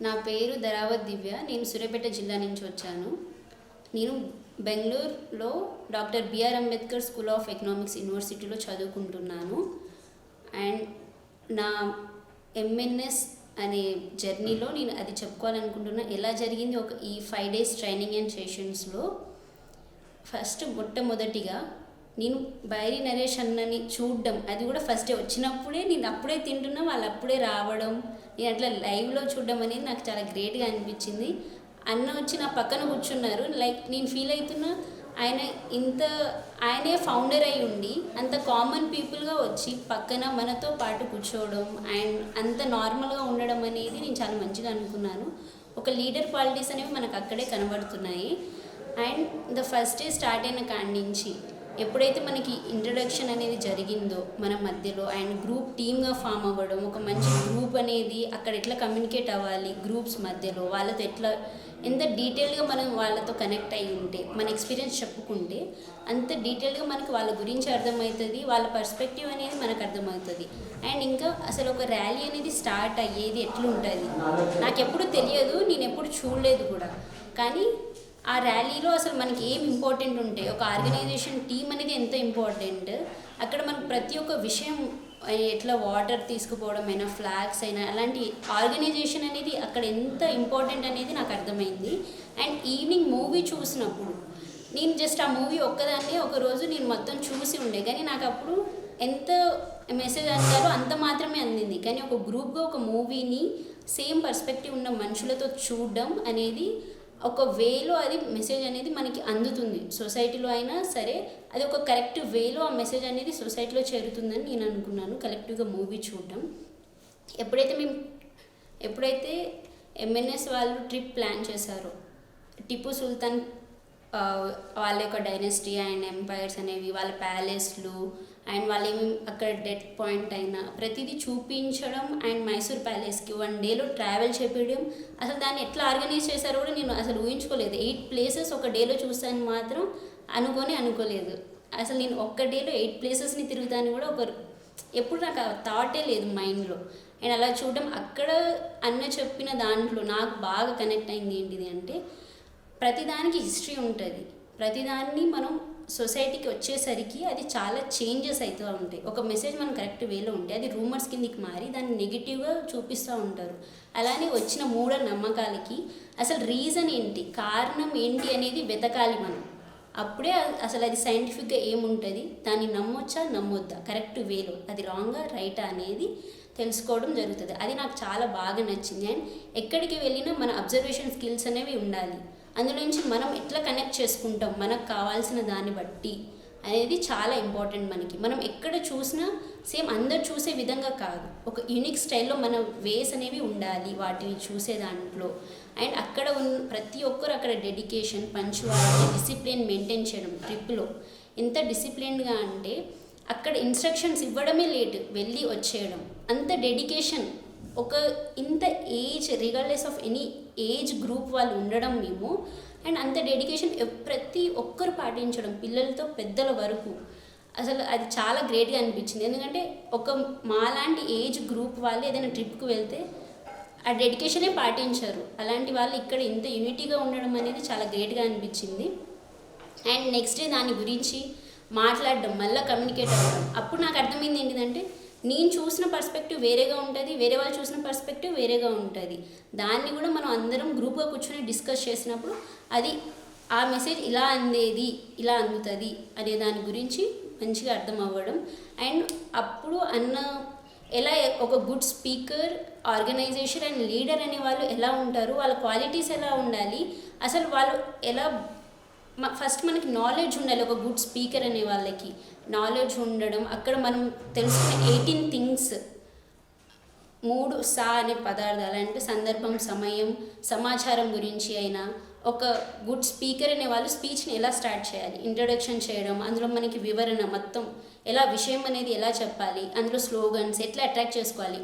నా పేరు ధరావత్ దివ్య. నేను సూర్యాపేట జిల్లా నుంచి వచ్చాను. నేను బెంగళూరులో doctor B R Ambedkar school of economics యూనివర్సిటీలో చదువుకుంటున్నాను. అండ్ నా ఎంఎన్ఎస్ అనే జర్నీలో నేను అది చెప్పుకోవాలనుకుంటున్నా. ఎలా జరిగింది ఒక ఈ ఫైవ్ డేస్ ట్రైనింగ్ అండ్ సెషన్స్లో? ఫస్ట్ మొట్టమొదటిగా నేను బైరి నరేష్ అన్నని చూడడం. అది కూడా ఫస్ట్ వచ్చినప్పుడే నేను అప్పుడే తింటున్నా వాళ్ళు అప్పుడే రావడం నేను అట్లా లైవ్లో చూడడం అనేది నాకు చాలా గ్రేట్గా అనిపించింది. అన్న వచ్చి నా పక్కన కూర్చున్నారు. లైక్ నేను ఫీల్ అవుతున్నా ఆయన ఇంత ఆయనే ఫౌండర్ అయి ఉండి అంత కామన్ పీపుల్గా వచ్చి పక్కన మనతో పాటు కూర్చోవడం అండ్ అంత నార్మల్గా ఉండడం అనేది నేను చాలా మంచిగా అనుకున్నాను. ఒక లీడర్ క్వాలిటీస్ అనేవి మనకు అక్కడే కనబడుతున్నాయి. And the first day start అయిన కాడి నుంచి ఎప్పుడైతే మనకి ఇంట్రడక్షన్ అనేది జరిగిందో మన మధ్యలో అండ్ గ్రూప్ టీమ్గా ఫామ్ అవ్వడం ఒక మంచి గ్రూప్ అనేది అక్కడ ఎట్లా కమ్యూనికేట్ అవ్వాలి గ్రూప్స్ మధ్యలో వాళ్ళతో ఎట్లా ఎంత డీటెయిల్గా మనం వాళ్ళతో కనెక్ట్ అయ్యి ఉంటే మన ఎక్స్పీరియన్స్ చెప్పుకుంటే అంత డీటెయిల్గా మనకి వాళ్ళ గురించి అర్థమవుతుంది వాళ్ళ పర్స్పెక్టివ్ అనేది మనకు అర్థమవుతుంది. అండ్ ఇంకా అసలు ఒక ర్యాలీ అనేది స్టార్ట్ అయ్యేది ఎట్లుంటుంది? నాకు ఎప్పుడు తెలియదు నేను ఎప్పుడు చూడలేదు కూడా. కానీ ఆ ర్యాలీలో అసలు మనకి ఏం ఇంపార్టెంట్ ఉంటాయి? ఒక ఆర్గనైజేషన్ టీం అనేది ఎంత ఇంపార్టెంట్? అక్కడ మనకు ప్రతి ఒక్క విషయం ఎట్లా వాటర్ తీసుకుపోవడం అయినా ఫ్లాగ్స్ అయినా అలాంటి ఆర్గనైజేషన్ అనేది అక్కడ ఎంత ఇంపార్టెంట్ అనేది నాకు అర్థమైంది. అండ్ ఈవినింగ్ మూవీ చూసినప్పుడు నేను జస్ట్ ఆ మూవీ ఒక్కదాన్ని ఒక రోజు నేను మొత్తం చూసి ఉండే. కానీ నాకు అప్పుడు ఎంత మెసేజ్ అంటారో అంత మాత్రమే అందింది. కానీ ఒక గ్రూప్గా ఒక మూవీని సేమ్ పర్స్పెక్టివ్ ఉన్న మనుషులతో చూడడం అనేది ఒక వేలో అది మెసేజ్ అనేది మనకి అందుతుంది. సొసైటీలో అయినా సరే అది ఒక కరెక్ట్ వేలో ఆ మెసేజ్ అనేది సొసైటీలో చేరుతుందని నేను అనుకున్నాను. కలెక్టివ్గా మూవీ చూడటం ఎప్పుడైతే మేము ఎప్పుడైతే ఎంఎన్ఎస్ వాళ్ళు ట్రిప్ ప్లాన్ చేశారో టిప్పు సుల్తాన్ వాళ్ళ యొక్క డైనెస్టీ అండ్ ఎంపైర్స్ అనేవి వాళ్ళ ప్యాలెస్లు అండ్ వాళ్ళు ఏమి అక్కడ డెత్ పాయింట్ అయినా ప్రతిదీ చూపించడం అండ్ మైసూర్ ప్యాలెస్కి వన్ డేలో ట్రావెల్ చేపించడం. అసలు దాన్ని ఎట్లా ఆర్గనైజ్ చేశారో కూడా నేను అసలు ఊహించుకోలేదు. ఎయిట్ ప్లేసెస్ ఒక డేలో చూస్తాను మాత్రం అనుకొని అనుకోలేదు. అసలు నేను ఒక్క డేలో ఎయిట్ ప్లేసెస్ని తిరుగుతాను కూడా ఒక ఎప్పుడు నాకు ఆ థాటే లేదు మైండ్లో. అండ్ అలా చూడడం అక్కడ అన్న చెప్పిన దాంట్లో నాకు బాగా కనెక్ట్ అయింది ఏంటిది అంటే ప్రతిదానికి హిస్టరీ ఉంటుంది. ప్రతిదాన్ని మనం సొసైటీకి వచ్చేసరికి అది చాలా చేంజెస్ అవుతూ ఉంటాయి. ఒక మెసేజ్ మనం కరెక్ట్ వేలో ఉంటే అది రూమర్స్ కిందికి మారి దాన్ని నెగిటివ్గా చూపిస్తూ ఉంటారు. అలానే వచ్చిన మూఢ నమ్మకాలకి అసలు రీజన్ ఏంటి? కారణం ఏంటి అనేది వెతకాలి మనం. అప్పుడే అసలు అది సైంటిఫిక్గా ఏముంటుంది? దాన్ని నమ్మొచ్చా? నమ్మొద్దా? కరెక్ట్ వేలో. అది రాంగా రైటా అనేది తెలుసుకోవడం జరుగుతుంది. అది నాకు చాలా బాగా నచ్చింది. అండ్ ఎక్కడికి వెళ్ళినా మన అబ్జర్వేషన్ స్కిల్స్ అనేవి ఉండాలి. అందులోంచి మనం ఎట్లా కనెక్ట్ చేసుకుంటాం? మనకు కావాల్సిన దాన్ని బట్టి అనేది చాలా ఇంపార్టెంట్ మనకి. మనం ఎక్కడ చూసినా సేమ్ అందరు చూసే విధంగా కాదు. ఒక యూనిక్ స్టైల్లో మన వేస్ అనేవి ఉండాలి వాటిని చూసే దాంట్లో. అండ్ అక్కడ ఉన్న ప్రతి ఒక్కరు అక్కడ డెడికేషన్ పంచువాలిటీ డిసిప్లిన్ మెయింటైన్ చేయడం ట్రిప్లో ఎంత డిసిప్లిన్గా అంటే అక్కడ ఇన్స్ట్రక్షన్స్ ఇవ్వడమే లేట్ వెళ్ళి వచ్చేయడం. అంత డెడికేషన్ ఒక ఇంత age regardless of any age group వాళ్ళు ఉండడం మేము. అండ్ అంత డెడికేషన్ ప్రతి ఒక్కరు పాటించడం పిల్లలతో పెద్దల వరకు. అసలు అది చాలా గ్రేట్గా అనిపించింది. ఎందుకంటే ఒక మాలాంటి ఏజ్ గ్రూప్ వాళ్ళు ఏదైనా ట్రిప్కి వెళ్తే ఆ డెడికేషనే పాటించారు. అలాంటి వాళ్ళు ఇక్కడ ఇంత యూనిటీగా ఉండడం అనేది చాలా గ్రేట్గా అనిపించింది. అండ్ నెక్స్ట్ డే దాని గురించి మాట్లాడడం మళ్ళీ కమ్యూనికేట్ అవ్వడం. అప్పుడు నాకు అర్థమైంది ఏంటిదంటే నేను చూసిన పర్స్పెక్టివ్ వేరేగా ఉంటుంది వేరే వాళ్ళు చూసిన పర్స్పెక్టివ్ వేరేగా ఉంటుంది. దాన్ని కూడా మనం అందరం గ్రూప్గా కూర్చొని డిస్కస్ చేసినప్పుడు అది ఆ మెసేజ్ ఇలా అందేది ఇలా అందుతుంది అనే దాని గురించి మంచిగా అర్థం అవ్వడం. అండ్ అప్పుడు అన్న ఎలా ఒక good speaker organisation and leader అనే వాళ్ళు ఎలా ఉంటారు వాళ్ళ క్వాలిటీస్ ఎలా ఉండాలి అసలు వాళ్ళు ఎలా ఫస్ట్ మనకి నాలెడ్జ్ ఉండాలి. ఒక గుడ్ స్పీకర్ అనే వాళ్ళకి నాలెడ్జ్ ఉండడం. అక్కడ మనం తెలుసుకునే ఎయిటీన్ థింగ్స్ మూడు సా అనే పదార్థాలు అంటే సందర్భం సమయం సమాచారం గురించి అయినా ఒక గుడ్ స్పీకర్ అనే వాళ్ళు స్పీచ్ని ఎలా స్టార్ట్ చేయాలి? ఇంట్రడక్షన్ చేయడం అందులో మనకి వివరణ మొత్తం ఎలా విషయం అనేది ఎలా చెప్పాలి? అందులో స్లోగన్స్ ఎట్లా అట్రాక్ట్ చేసుకోవాలి?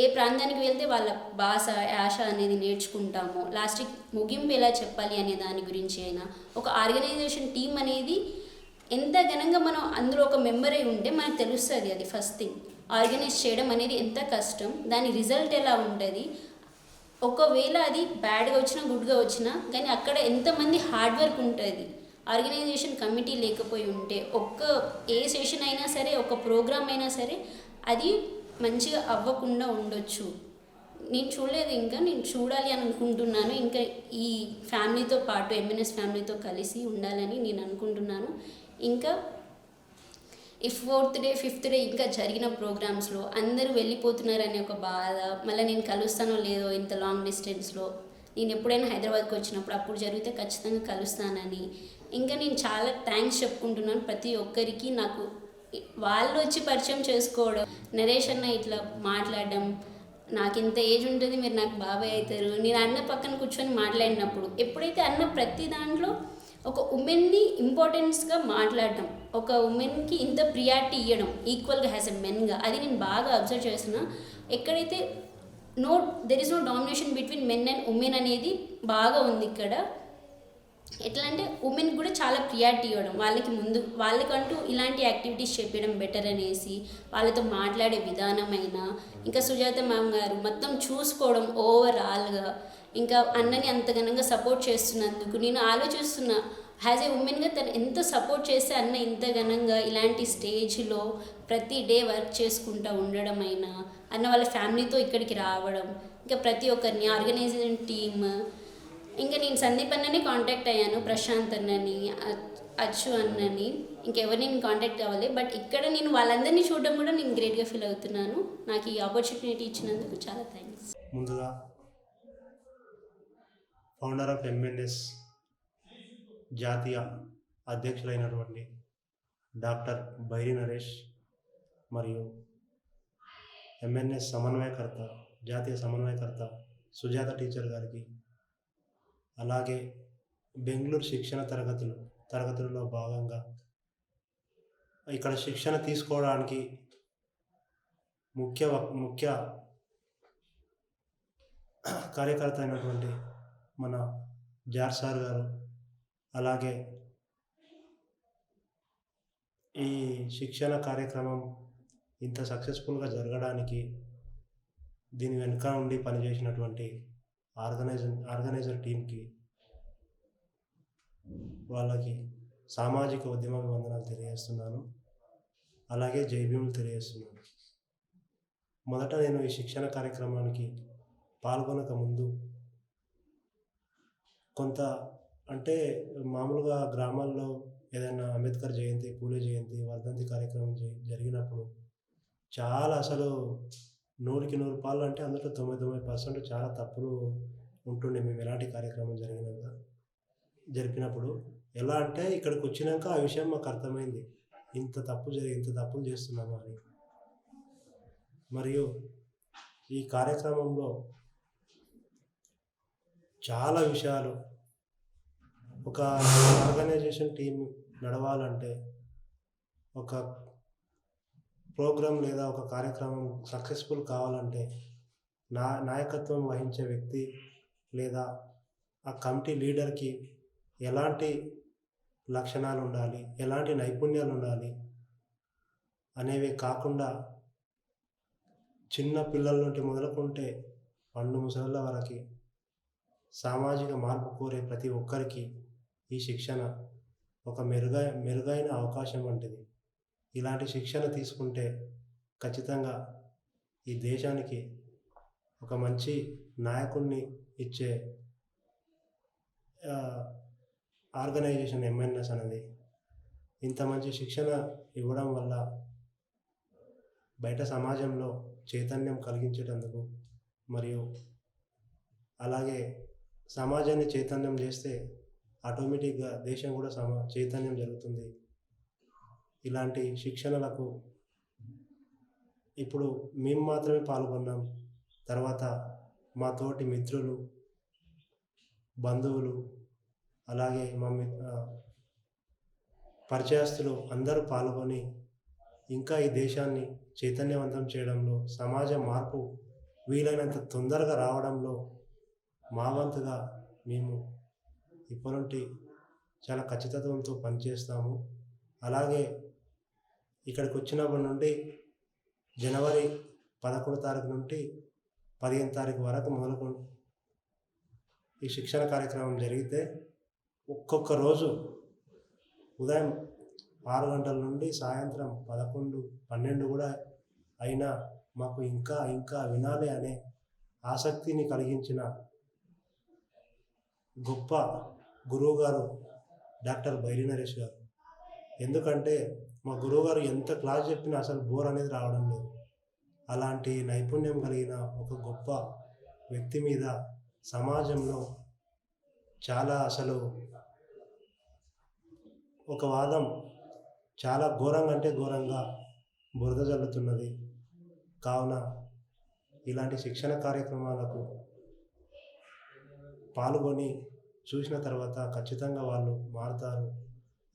ఏ ప్రాంతానికి వెళ్తే వాళ్ళ భాష యాష అనేది నేర్చుకుంటాము లాస్ట్కి ముగింపు ఎలా చెప్పాలి అనే దాని గురించి అయినా ఒక ఆర్గనైజేషన్ టీం అనేది ఎంత ఘనంగా మనం అందులో ఒక మెంబర్ అయి ఉంటే మనకు తెలుస్తుంది అది ఫస్ట్ థింగ్. ఆర్గనైజ్ చేయడం అనేది ఎంత కష్టం దాని రిజల్ట్ ఎలా ఉంటుంది. ఒకవేళ అది బ్యాడ్గా వచ్చినా గుడ్గా వచ్చినా కానీ అక్కడ ఎంతమంది హార్డ్ వర్క్ ఉంటుంది. ఆర్గనైజేషన్ కమిటీ లేకపోయి ఉంటే ఒక్క ఏ సెషన్ అయినా సరే ఒక ప్రోగ్రామ్ అయినా సరే అది మంచిగా అవ్వకుండా ఉండొచ్చు. నేను చూడలేదు ఇంకా నేను చూడాలి అని అనుకుంటున్నాను. ఇంకా ఈ ఫ్యామిలీతో పాటు ఎంఎన్ఎస్ ఫ్యామిలీతో కలిసి ఉండాలని నేను అనుకుంటున్నాను. ఇంకా ఈ ఫోర్త్ డే ఫిఫ్త్ డే ఇంకా జరిగిన ప్రోగ్రామ్స్లో అందరూ వెళ్ళిపోతున్నారనే ఒక బాధ మళ్ళీ నేను కలుస్తానో లేదో ఇంత లాంగ్ డిస్టెన్స్లో నేను ఎప్పుడైనా హైదరాబాద్కి వచ్చినప్పుడు అప్పుడు జరిగితే ఖచ్చితంగా కలుస్తానని. ఇంకా నేను చాలా థ్యాంక్స్ చెప్పుకుంటున్నాను ప్రతి ఒక్కరికి. నాకు వాళ్ళు వచ్చి పరిచయం చేసుకోవడం నరేష్ అన్న ఇట్లా మాట్లాడడం నాకు ఇంత ఏజ్ ఉంటుంది మీరు నాకు బాబాయ్ అవుతారు. నేను అన్న పక్కన కూర్చొని మాట్లాడినప్పుడు ఎప్పుడైతే అన్న ప్రతి దాంట్లో ఒక ఉమెన్ని ఇంపార్టెన్స్గా మాట్లాడటం ఒక ఉమెన్కి ఇంత ప్రియారిటీ ఇవ్వడం ఈక్వల్గా హ్యాస్ ఎ మెన్గా అది నేను బాగా అబ్జర్వ్ చేసిన ఎక్కడైతే no there is no domination between men and women అనేది బాగా ఉంది ఇక్కడ. ఎట్లా అంటే ఉమెన్ కూడా చాలా ప్రియారిటీ ఇవ్వడం. వాళ్ళకి ముందు వాళ్ళకంటూ ఇలాంటి యాక్టివిటీస్ చెప్పడం బెటర్ అనేసి వాళ్ళతో మాట్లాడే విధానమైన ఇంకా సుజాత మ్యామ్ గారు మొత్తం చూసుకోవడం ఓవరాల్గా ఇంకా అన్నని అంత ఘనంగా సపోర్ట్ చేస్తున్నందుకు నేను ఆలోచిస్తున్నా. యాజ్ ఏ ఉమెన్గా తను ఎంత సపోర్ట్ చేస్తే అన్న ఇంత ఘనంగా ఇలాంటి స్టేజ్లో ప్రతి డే వర్క్ చేసుకుంటూ ఉండడం అయినా అన్న వాళ్ళ ఫ్యామిలీతో ఇక్కడికి రావడం ఇంకా ప్రతి ఒక్కరిని ఆర్గనైజేషన్ టీమ్ ఇంకా నేను సందీప్ అన్నని కాంటాక్ట్ అయ్యాను ప్రశాంత్ అన్నని అచ్చు అన్నని. ఇంకెవరిని నేను కాంటాక్ట్ అవ్వాలి బట్ ఇక్కడ నేను వాళ్ళందరినీ చూడడం కూడా నేను గ్రేట్గా ఫీల్ అవుతున్నాను. నాకు ఈ ఆపర్చునిటీ ఇచ్చినందుకు చాలా థ్యాంక్స్ ముందుగా ఫౌండర్ ఆఫ్ ఎంఎన్ఎస్ జాతీయ అధ్యక్షులైనటువంటి డాక్టర్ బైరి నరేష్ మరియు ఎంఎన్ఎస్ సమన్వయకర్త జాతీయ సమన్వయకర్త సుజాత టీచర్ గారికి అలాగే బెంగళూరు శిక్షణ తరగతులు తరగతులలో భాగంగా ఇక్కడ శిక్షణ తీసుకోవడానికి ముఖ్య ముఖ్య కార్యకర్త అయినటువంటి మన జార్ సార్ గారు అలాగే ఈ శిక్షణ కార్యక్రమం ఇంత సక్సెస్ఫుల్గా జరగడానికి దీని వెనుక ఉండి పనిచేసినటువంటి ఆర్గనైజర్ ఆర్గనైజర్ టీంకి వాళ్ళకి సామాజిక ఉద్యమ వందనాలు తెలియజేస్తున్నాను. అలాగే జైభీములు తెలియజేస్తున్నాను. మొదట నేను ఈ శిక్షణ కార్యక్రమానికి పాల్గొనక ముందు కొంత అంటే మామూలుగా గ్రామాల్లో ఏదైనా అంబేద్కర్ జయంతి పూలే జయంతి వర్ధంతి కార్యక్రమం జరిగినప్పుడు చాలా అసలు నూరుకి నూరు పాలు అంటే అందులో తొంభై తొంభై పర్సెంట్ చాలా తప్పులు ఉంటుండే. మేము ఎలాంటి కార్యక్రమం జరిగినాక జరిపినప్పుడు ఎలా అంటే ఇక్కడికి వచ్చినాక ఆ విషయం మాకు అర్థమైంది. ఇంత తప్పు జరిగి ఇంత తప్పులు చేస్తున్నాము అని. మరియు ఈ కార్యక్రమంలో చాలా విషయాలు ఒక ఆర్గనైజేషన్ టీం నడవాలంటే ఒక ప్రోగ్రాం లేదా ఒక కార్యక్రమం సక్సెస్ఫుల్ కావాలంటే నా నాయకత్వం వహించే వ్యక్తి లేదా ఆ కమిటీ లీడర్కి ఎలాంటి లక్షణాలు ఉండాలి ఎలాంటి నైపుణ్యాలు ఉండాలి అనేవి కాకుండా చిన్న పిల్లల నుండి మొదలుకుంటే పండు ముసళ్ళ వరకు సామాజిక మార్పు కోరే ప్రతి ఒక్కరికి ఈ శిక్షణ ఒక మెరుగై మెరుగైన అవకాశం వంటిది. ఇలాంటి శిక్షణ తీసుకుంటే ఖచ్చితంగా ఈ దేశానికి ఒక మంచి నాయకుడిని ఇచ్చే ఆర్గనైజేషన్ ఎంఎన్ఎస్ అనేది ఇంత మంచి శిక్షణ ఇవ్వడం వల్ల బయట సమాజంలో చైతన్యం కలిగించేటందుకు మరియు అలాగే సమాజాన్ని చైతన్యం చేస్తే ఆటోమేటిక్గా దేశం కూడా సమా చైతన్యం జరుగుతుంది. ఇలాంటి శిక్షణలకు ఇప్పుడు మేము మాత్రమే పాల్గొన్నాం. తర్వాత మా తోటి మిత్రులు బంధువులు అలాగే మా మి పరిచయస్తులు అందరూ పాల్గొని ఇంకా ఈ దేశాన్ని చైతన్యవంతం చేయడంలో సమాజ మార్పు వీలైనంత తొందరగా రావడంలో మా వంతుగా మేము ఇప్పటి నుండి చాలా ఖచ్చితత్వంతో పనిచేస్తాము. అలాగే ఇక్కడికి వచ్చినప్పటి నుండి జనవరి పదకొండు తారీఖు నుండి పదిహేను తారీఖు వరకు మొదలుకొని ఈ శిక్షణ కార్యక్రమం జరిగితే ఒక్కొక్క రోజు ఉదయం ఆరు గంటల నుండి సాయంత్రం పదకొండు పన్నెండు కూడా అయినా మాకు ఇంకా ఇంకా వినాలి అనే ఆసక్తిని కలిగించిన గొప్ప గురువు గారు డాక్టర్ బైరి నరేష్ గారు. ఎందుకంటే మా గురువుగారు ఎంత క్లాస్ చెప్పినా అసలు బోర్ అనేది రావడం లేదు. అలాంటి నైపుణ్యం కలిగిన ఒక గొప్ప వ్యక్తి మీద సమాజంలో చాలా అసలు ఒక వాదం చాలా ఘోరంగా అంటే ఘోరంగా బురద జల్లుతున్నది. కావున ఇలాంటి శిక్షణ కార్యక్రమాలకు పాల్గొని చూసిన తర్వాత ఖచ్చితంగా వాళ్ళు మారుతారు.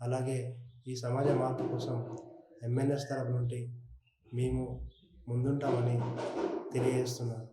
అలాగే ఈ సమాజ మార్పు కోసం ఎంఎన్ఎస్ తరపు నుండి మేము ముందుంటామని తెలియజేస్తున్నాను.